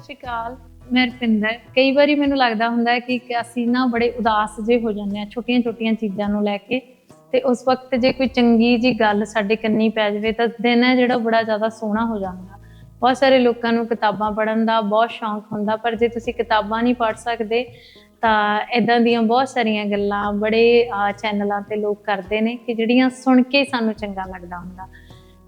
ਸ਼੍ਰੀ ਅਕਾਲ ਮੈਂ ਰਪਿੰਦਰ ਕਈ ਵਾਰੀ ਮੈਨੂੰ ਲੱਗਦਾ ਹੁੰਦਾ ਹੈ ਕਿ ਅਸੀਂ ਨਾ ਬੜੇ ਉਦਾਸ ਜੇ ਹੋ ਜਾਂਦੇ ਆ ਛੋਟੀਆਂ-ਛੋਟੀਆਂ ਚੀਜ਼ਾਂ ਨੂੰ ਲੈ ਕੇ। ਤੇ ਉਸ ਵਕਤ ਜੇ ਕੋਈ ਚੰਗੀ ਜੀ ਗੱਲ ਸਾਡੇ ਕੰਨੀ ਪੈ ਜਾਵੇ ਤਾਂ ਦਿਨ ਹੈ ਜਿਹੜਾ ਬੜਾ ਜ਼ਿਆਦਾ ਸੋਹਣਾ ਹੋ ਜਾਂਦਾ। ਬਹੁਤ ਸਾਰੇ ਲੋਕਾਂ ਨੂੰ ਕਿਤਾਬਾਂ ਪੜ੍ਹਨ ਦਾ ਬਹੁਤ ਸ਼ੌਂਕ ਹੁੰਦਾ, ਪਰ ਜੇ ਤੁਸੀਂ ਕਿਤਾਬਾਂ ਨਹੀਂ ਪੜ੍ਹ ਸਕਦੇ, ਤਾਂ ਇਦਾਂ ਦੀਆਂ ਬਹੁਤ ਸਾਰੀਆਂ ਗੱਲਾਂ ਬੜੇ ਚੈਨਲਾਂ ਤੇ ਲੋਕ ਕਰਦੇ ਨੇ ਕਿ ਜਿਹੜੀਆਂ ਸੁਣ ਕੇ ਸਾਨੂੰ ਚੰਗਾ ਲੱਗਦਾ ਹੁੰਦਾ।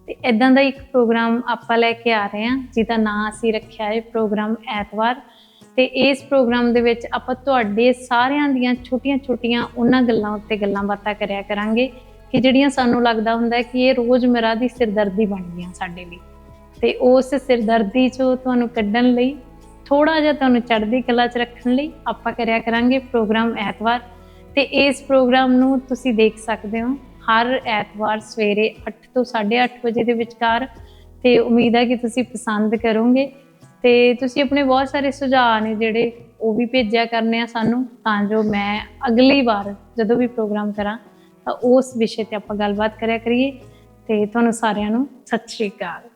ਤੇ ਇਦਾਂ ਦਾ ਇੱਕ ਪ੍ਰੋਗਰਾਮ ਆਪਾਂ ਲੈ ਕੇ ਆ ਰਹੇ ਹਾਂ, ਜਿਹਦਾ ਨਾਂ ਅਸੀਂ ਰੱਖਿਆ ਹੈ ਪ੍ਰੋਗਰਾਮ ਐਤਵਾਰ। ਤੇ ਇਸ ਪ੍ਰੋਗਰਾਮ ਦੇ ਵਿੱਚ ਆਪਾਂ ਤੁਹਾਡੇ ਸਾਰਿਆਂ ਦੀਆਂ ਛੋਟੀਆਂ-ਛੋਟੀਆਂ ਉਹਨਾਂ ਗੱਲਾਂ ਉੱਤੇ ਗੱਲਾਂ ਬਾਤਾਂ ਕਰਿਆ ਕਰਾਂਗੇ ਕਿ ਜਿਹੜੀਆਂ ਸਾਨੂੰ ਲੱਗਦਾ ਹੁੰਦਾ ਹੈ ਕਿ ਇਹ ਰੋਜ਼ਮਰਾ ਦੀ ਸਿਰਦਰਦੀ ਬਣ ਗਈਆਂ ਸਾਡੇ ਲਈ। ਤੇ ਉਸ ਸਿਰਦਰਦੀ ਚੋਂ ਤੁਹਾਨੂੰ ਕੱਢਣ ਲਈ ਥੋੜਾ ਜਿਹਾ ਤੁਹਾਨੂੰ ਚੜ੍ਹਦੀ ਕਲਾ 'ਚ ਰੱਖਣ ਲਈ ਆਪਾਂ ਕਰਿਆ ਕਰਾਂਗੇ ਪ੍ਰੋਗਰਾਮ ਐਤਵਾਰ। ਤੇ ਇਸ ਪ੍ਰੋਗਰਾਮ ਨੂੰ ਤੁਸੀਂ ਦੇਖ ਸਕਦੇ ਹੋ। ਹਰ ਐਤਵਾਰ ਸਵੇਰੇ 8 ਤੋਂ 8:30 ਵਜੇ ਦੇ ਵਿਚਕਾਰ ਤੇ ਉਮੀਦ ਹੈ ਕਿ ਤੁਸੀਂ ਪਸੰਦ ਕਰੋਗੇ ਤੇ ਤੁਸੀਂ ਆਪਣੇ ਬਹੁਤ ਸਾਰੇ ਸੁਝਾਅ ਨੇ ਜਿਹੜੇ ਉਹ ਵੀ ਭੇਜਿਆ ਕਰਨੇ ਆ ਸਾਨੂੰ, ਤਾਂ ਜੋ ਮੈਂ ਅਗਲੀ ਵਾਰ ਜਦੋਂ ਵੀ ਪ੍ਰੋਗਰਾਮ ਕਰਾਂ, ਤਾਂ ਉਸ ਵਿਸ਼ੇ ਤੇ ਆਪਾਂ ਗੱਲਬਾਤ ਕਰਿਆ ਕਰੀਏ। ਤੇ ਤੁਹਾਨੂੰ ਸਾਰਿਆਂ ਨੂੰ ਸਤਿ ਸ਼੍ਰੀ ਅਕਾਲ।